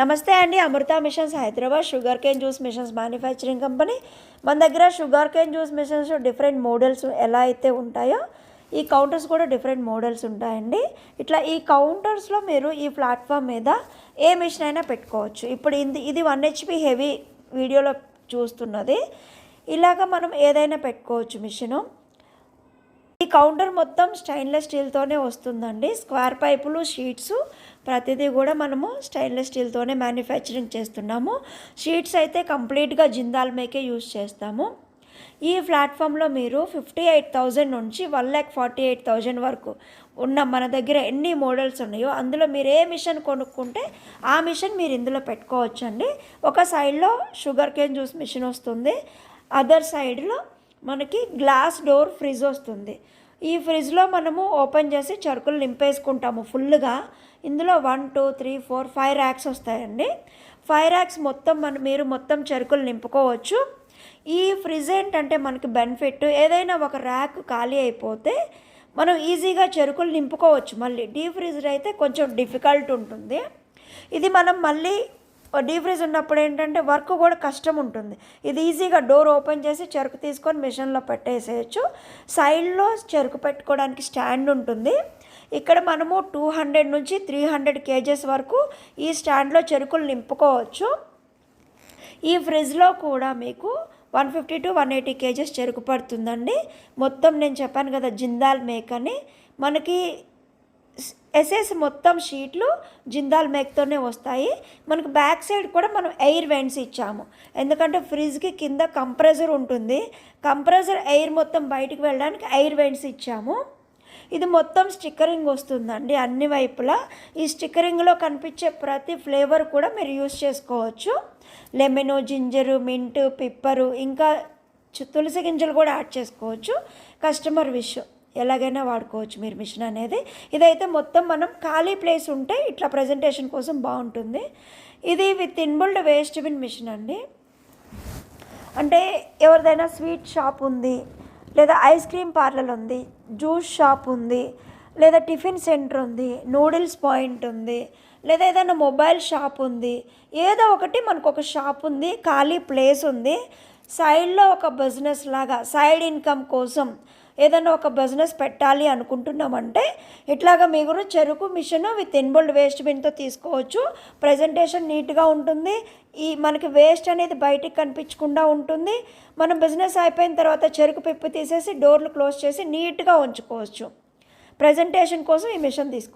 నమస్తే అండి Amrutha machines Hyderabad sugar cane juice machines manufacturing company. మన దగ్గర sugar cane juice machines different models ఎలా అయితే ఉంటాయో ఈ కౌంటర్స్ కూడా డిఫరెంట్ మోడల్స్ ఉంటాయండి. ఇట్లా ఈ కౌంటర్స్లో మీరు ఈ ప్లాట్ఫామ్ మీద ఏ మిషన్ అయినా పెట్టుకోవచ్చు. ఇప్పుడు ఇది ఇది వన్ హెచ్పి హెవీ వీడియోలో చూస్తున్నది. ఇలాగ మనం ఏదైనా పెట్టుకోవచ్చు మిషను. ఈ కౌంటర్ మొత్తం స్టెయిన్లెస్ స్టీల్తోనే వస్తుందండి. స్క్వేర్ పైపులు షీట్స్ ప్రతిదీ కూడా మనము స్టెయిన్లెస్ స్టీల్తోనే మ్యానుఫ్యాక్చరింగ్ చేస్తున్నాము. షీట్స్ అయితే కంప్లీట్గా జిందాల్ మేకే యూజ్ చేస్తాము. ఈ ప్లాట్ఫామ్లో మీరు ఫిఫ్టీ ఎయిట్ థౌజండ్ నుంచి one lakh forty eight thousand వరకు ఉన్న మన దగ్గర ఎన్ని మోడల్స్ ఉన్నాయో అందులో మీరు ఏ మిషన్ కొనుక్కుంటే ఆ మిషన్ మీరు ఇందులో పెట్టుకోవచ్చండి. ఒక సైడ్లో షుగర్ కేన్ జ్యూస్ మిషన్ వస్తుంది. అదర్ సైడ్లో మనకి గ్లాస్ డోర్ ఫ్రిడ్జ్ వస్తుంది. ఈ ఫ్రిడ్జ్లో మనము ఓపెన్ చేసి చరుకులు నింపేసుకుంటాము ఫుల్గా ఇందులో one two three four five racks వస్తాయండి. ఫైవ్ ర్యాక్స్ మొత్తం మన మీరు మొత్తం చెరుకులు నింపుకోవచ్చు. ఈ ఫ్రిడ్జ్ ఏంటంటే మనకి బెనిఫిట్. ఏదైనా ఒక ర్యాక్ ఖాళీ అయిపోతే మనం ఈజీగా చెరుకులు నింపుకోవచ్చు. మళ్ళీ డీ ఫ్రిడ్జర్ అయితే కొంచెం డిఫికల్ట్ ఉంటుంది. ఇది మనం మళ్ళీ డీ ఫ్రీజ్ ఉన్నప్పుడు ఏంటంటే వర్క్ కూడా కష్టం ఉంటుంది. ఇది ఈజీగా డోర్ ఓపెన్ చేసి చెరుకు తీసుకొని మిషన్లో పెట్టేసేయచ్చు. సైడ్లో చెరుకు పెట్టుకోవడానికి స్టాండ్ ఉంటుంది. ఇక్కడ మనము టూ హండ్రెడ్ నుంచి త్రీ హండ్రెడ్ కేజెస్ వరకు ఈ స్టాండ్లో చెరుకులు నింపుకోవచ్చు. ఈ ఫ్రిడ్జ్లో కూడా మీకు one fifty to one eighty kgs చెరుకు పడుతుందండి. మొత్తం నేను చెప్పాను కదా జిందాల్ మేక్ అని మనకి ఎస్ఎస్ మొత్తం షీట్లు జిందాల్ మేక్తోనే వస్తాయి. మనకు బ్యాక్ సైడ్ కూడా మనం ఎయిర్ వెంట్స్ ఇచ్చాము. ఎందుకంటే ఫ్రిడ్జ్కి కింద కంప్రెసర్ ఉంటుంది. కంప్రెసర్ ఎయిర్ మొత్తం బయటికి వెళ్ళడానికి ఎయిర్ వెంట్స్ ఇచ్చాము. ఇది మొత్తం స్టిక్కరింగ్ వస్తుందండి అన్ని వైపులా. ఈ స్టిక్కరింగ్లో కనిపించే ప్రతి ఫ్లేవర్ కూడా మీరు యూస్ చేసుకోవచ్చు. లెమను జింజరు మింట్ పిప్పరు ఇంకా తులసి గింజలు కూడా యాడ్ చేసుకోవచ్చు. కస్టమర్ విష్ ఎలాగైనా వాడుకోవచ్చు మీరు మిషన్ అనేది. ఇదైతే మొత్తం మనం ఖాళీ ప్లేస్ ఉంటే ఇట్లా ప్రజెంటేషన్ కోసం బాగుంటుంది. ఇది with inbuilt waste bin machine అండి. అంటే ఎవరిదైనా స్వీట్ షాప్ ఉంది లేదా ఐస్ క్రీమ్ పార్లర్ ఉంది జ్యూస్ షాప్ ఉంది లేదా టిఫిన్ సెంటర్ ఉంది నూడిల్స్ పాయింట్ ఉంది లేదా ఏదైనా మొబైల్ షాప్ ఉంది ఏదో ఒకటి మనకు ఒక షాప్ ఉంది ఖాళీ ప్లేస్ ఉంది. సైడ్లో ఒక బిజినెస్ లాగా సైడ్ ఇన్కమ్ కోసం ఏదైనా ఒక బిజినెస్ పెట్టాలి అనుకుంటున్నామంటే ఇట్లాగా మీరు చెరుకు మిషన్ విత్ ఇన్బోల్డ్ వేస్ట్ బిన్తో తీసుకోవచ్చు. ప్రజెంటేషన్ నీట్గా ఉంటుంది. ఈ మనకి వేస్ట్ అనేది బయటికి కనిపించకుండా ఉంటుంది. మనం బిజినెస్ అయిపోయిన తర్వాత చెరుకు పిప్పు తీసేసి డోర్లు క్లోజ్ చేసి నీట్గా ఉంచుకోవచ్చు. ప్రజెంటేషన్ కోసం ఈ మిషన్ తీసుకో